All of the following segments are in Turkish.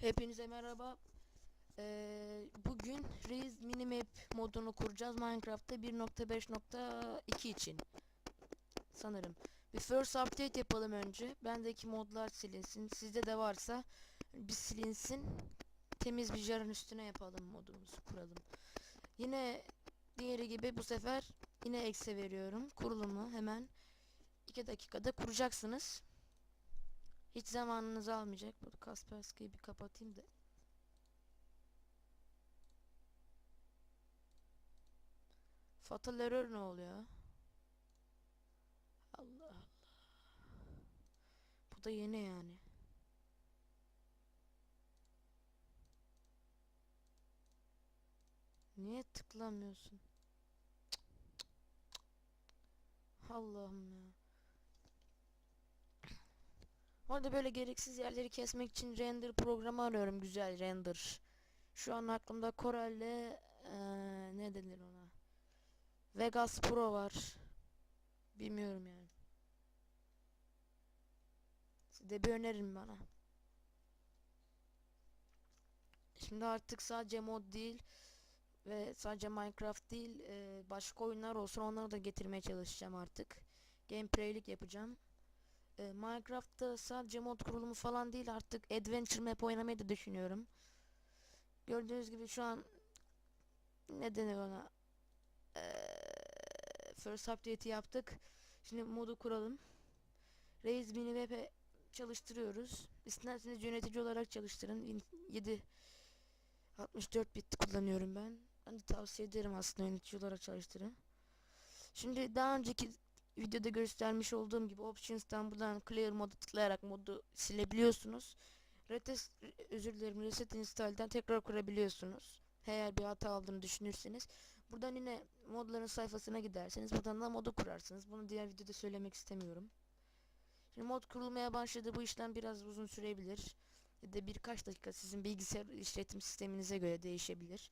Hepinize merhaba. Ee, bugün Reis Minimap modunu kuracağız Minecraft'ta 1.5.2 için. Sanırım. Bir first update yapalım önce. Bendeki modlar silinsin. Sizde de varsa bir silinsin. Temiz bir jarın üstüne yapalım modumuzu kuralım. Yine diğeri gibi bu sefer yine eksi veriyorum. Kurulumu hemen 2 dakikada kuracaksınız. Hiç zamanınızı almayacak. Bu Kaspersky'yi bir kapatayım da. Fatal error ne oluyor? Allah Allah. Bu da yeni yani. Niye tıklamıyorsun? Allah'ım ya. Orada böyle gereksiz yerleri kesmek için render programı arıyorum güzel render. Şu an aklımda Corel'le eee, ne denir ona? Vegas Pro var. Bilmiyorum yani. Siz de bir önerin bana. Şimdi artık sadece mod değil ve sadece Minecraft değil başka oyunlar olsun onları da getirmeye çalışacağım artık. Gameplay'lik yapacağım. E, Minecraft'ta sadece mod kurulumu falan değil artık Adventure Map oynamayı da düşünüyorum. Gördüğünüz gibi şu an ne denir ona Eee, First Update'i yaptık. Şimdi modu kuralım. Raise Mini Map'e çalıştırıyoruz. İsterseniz yönetici olarak çalıştırın. Win- 7 64 bit kullanıyorum ben. De tavsiye ederim aslında yönetici olarak çalıştırın. Şimdi daha önceki videoda göstermiş olduğum gibi options'tan buradan clear modu tıklayarak modu silebiliyorsunuz. Retes özür dilerim reset install'den tekrar kurabiliyorsunuz. Eğer bir hata aldığını düşünürseniz. Buradan yine modların sayfasına giderseniz buradan da modu kurarsınız. Bunu diğer videoda söylemek istemiyorum. Şimdi mod kurulmaya başladı. Bu işlem biraz uzun sürebilir. Ya da birkaç dakika sizin bilgisayar işletim sisteminize göre değişebilir.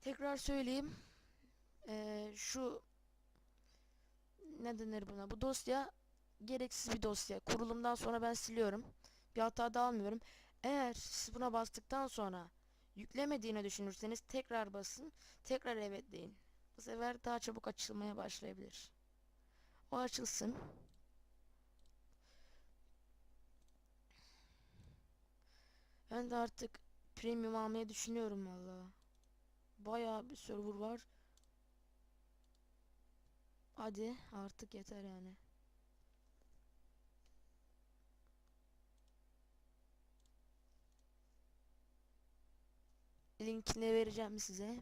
Tekrar söyleyeyim. Ee, şu ne denir buna? Bu dosya gereksiz bir dosya. Kurulumdan sonra ben siliyorum. Bir hata da almıyorum. Eğer siz buna bastıktan sonra yüklemediğini düşünürseniz tekrar basın. Tekrar evet deyin. Bu sefer daha çabuk açılmaya başlayabilir. O açılsın. Ben de artık premium almayı düşünüyorum valla. Bayağı bir server var. Hadi artık yeter yani. Linkini vereceğim size.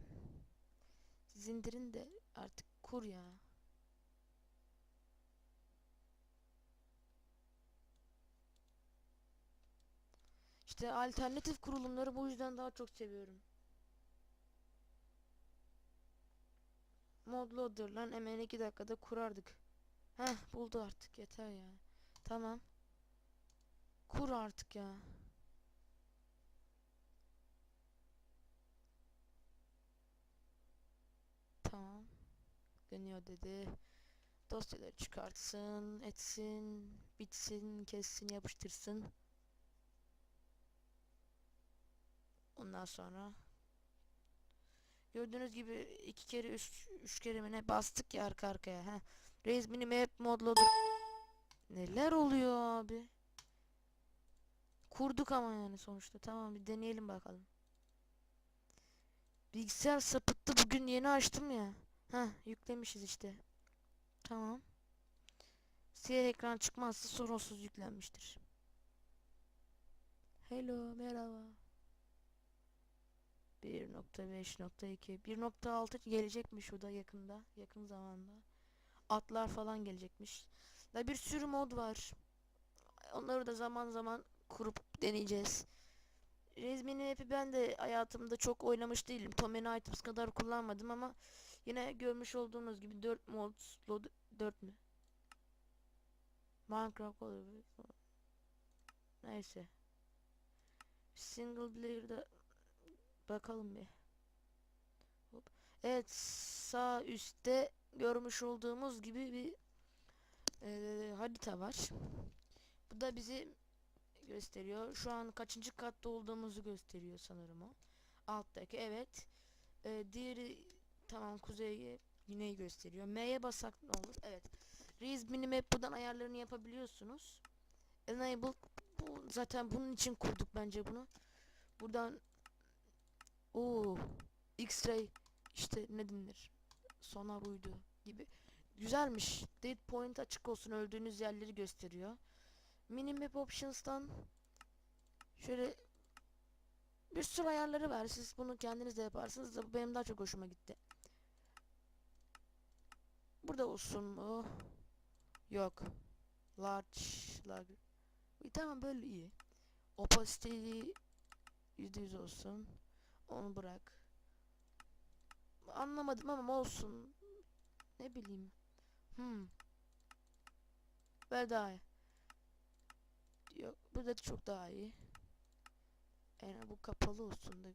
Siz indirin de artık kur ya. İşte alternatif kurulumları bu yüzden daha çok seviyorum. Modloader lan hemen 2 dakikada kurardık. Heh buldu artık yeter ya. Tamam. Kur artık ya. Tamam. Dönüyor dedi. Dosyaları çıkartsın, etsin, bitsin, kessin, yapıştırsın. Ondan sonra Gördüğünüz gibi iki kere üç, üç kere mi ne bastık ya arka arkaya. Heh. Raise mini map modladık. Neler oluyor abi? Kurduk ama yani sonuçta. Tamam bir deneyelim bakalım. Bilgisayar sapıttı bugün yeni açtım ya. Heh yüklemişiz işte. Tamam. Siyah ekran çıkmazsa sorunsuz yüklenmiştir. Hello merhaba. 1.5.2 1.6 gelecekmiş o da yakında yakın zamanda. Atlar falan gelecekmiş. Da bir sürü mod var. Onları da zaman zaman kurup deneyeceğiz. Rezmin'in hep'i ben de hayatımda çok oynamış değilim. Tommy Items kadar kullanmadım ama yine görmüş olduğunuz gibi 4 mod 4 mü? Minecraft olabilir. Neyse. Single player'da Bakalım bir. Hop. Evet sağ üstte görmüş olduğumuz gibi bir e, harita var. Bu da bizi gösteriyor. Şu an kaçıncı katta olduğumuzu gösteriyor sanırım o. Alttaki evet. Ee, diğeri tamam kuzey güney gösteriyor. M'ye basak ne olur? Evet. Reis minimap buradan ayarlarını yapabiliyorsunuz. Enable bu zaten bunun için kurduk bence bunu. Buradan o X-ray işte ne denir? Sonar uydu gibi. Güzelmiş. Dead point açık olsun öldüğünüz yerleri gösteriyor. Minimap options'tan şöyle bir sürü ayarları var. Siz bunu kendiniz de yaparsınız da benim daha çok hoşuma gitti. Burada olsun mu? Yok. Large, large. İyi, tamam böyle iyi. Opacity %100 olsun. Onu bırak. Anlamadım ama olsun. Ne bileyim. Hmm. Böyle daha iyi. Yok bu da çok daha iyi. Yani bu kapalı olsun da.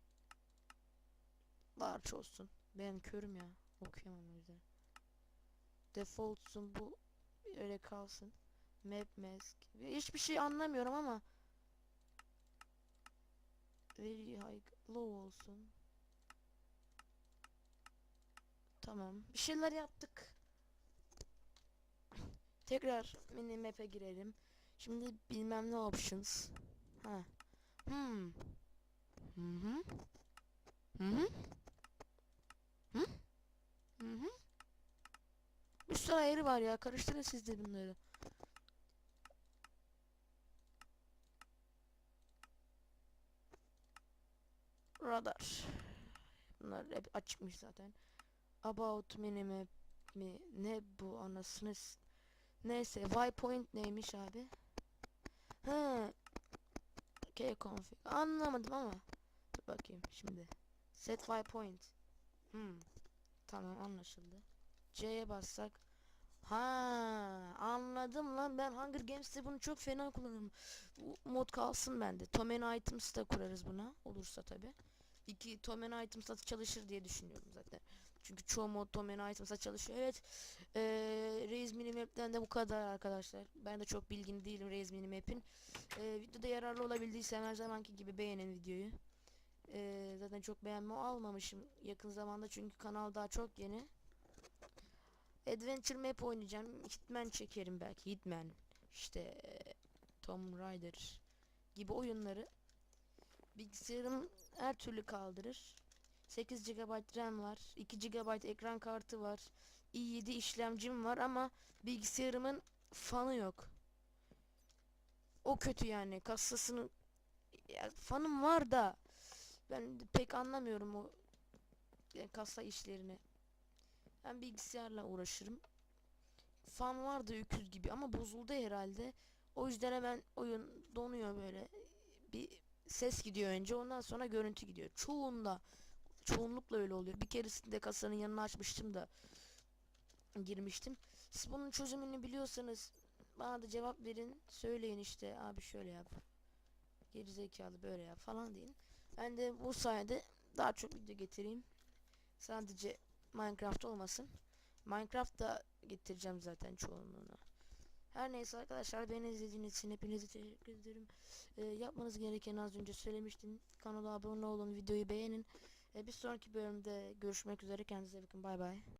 Large olsun. Ben körüm ya. Okuyamam o yüzden. Default'sun bu öyle kalsın. Map mask. Hiçbir şey anlamıyorum ama very high low olsun. Tamam. Bir şeyler yaptık. Tekrar mini map'e girelim. Şimdi bilmem ne options. Ha. Hmm. Hı hı. Hı hı. Hı? Hı hı. Bir sürü ayarı var ya. Karıştırın siz de bunları. Radar. Bunlar hep açıkmış zaten. About minimap mi? Ne bu anasını Neyse waypoint neymiş abi? He. K config. Anlamadım ama. Dur bakayım şimdi. Set waypoint. Hmm. Tamam anlaşıldı. C'ye bassak. Ha anladım lan ben Hunger Games'te bunu çok fena kullanırım. Bu mod kalsın bende. Tomen items da kurarız buna olursa tabi. İki Tomen items'la çalışır diye düşünüyorum zaten. Çünkü çoğu mod Tomen items'la çalışıyor. Evet. Ee, Raze Minimap'ten de bu kadar arkadaşlar. Ben de çok bilgin değilim Raze Minimap'in. Ee, videoda yararlı olabildiyse her zamanki gibi beğenin videoyu. Ee, zaten çok beğenme almamışım yakın zamanda çünkü kanal daha çok yeni. Adventure Map oynayacağım. Hitman çekerim belki. Hitman. İşte Tomb Raider gibi oyunları bilgisayarım her türlü kaldırır. 8 GB RAM var. 2 GB ekran kartı var. i7 işlemcim var ama bilgisayarımın fanı yok. O kötü yani. Kasasının ya, fanım var da ben pek anlamıyorum o yani kasa işlerini. Ben bilgisayarla uğraşırım. Fan vardı öküz gibi ama bozuldu herhalde. O yüzden hemen oyun donuyor böyle. Bir ses gidiyor önce ondan sonra görüntü gidiyor. Çoğunda çoğunlukla öyle oluyor. Bir keresinde kasanın yanına açmıştım da girmiştim. Siz bunun çözümünü biliyorsanız bana da cevap verin. Söyleyin işte abi şöyle yap. Gerizekalı böyle yap falan deyin. Ben de bu sayede daha çok video getireyim. Sadece Minecraft olmasın. Minecraft da getireceğim zaten çoğunluğunu. Her neyse arkadaşlar beni izlediğiniz için hepinize teşekkür ederim. Ee, yapmanız gereken az önce söylemiştim. Kanala abone olun, videoyu beğenin. Ee, bir sonraki bölümde görüşmek üzere. Kendinize bakın. Bay bay.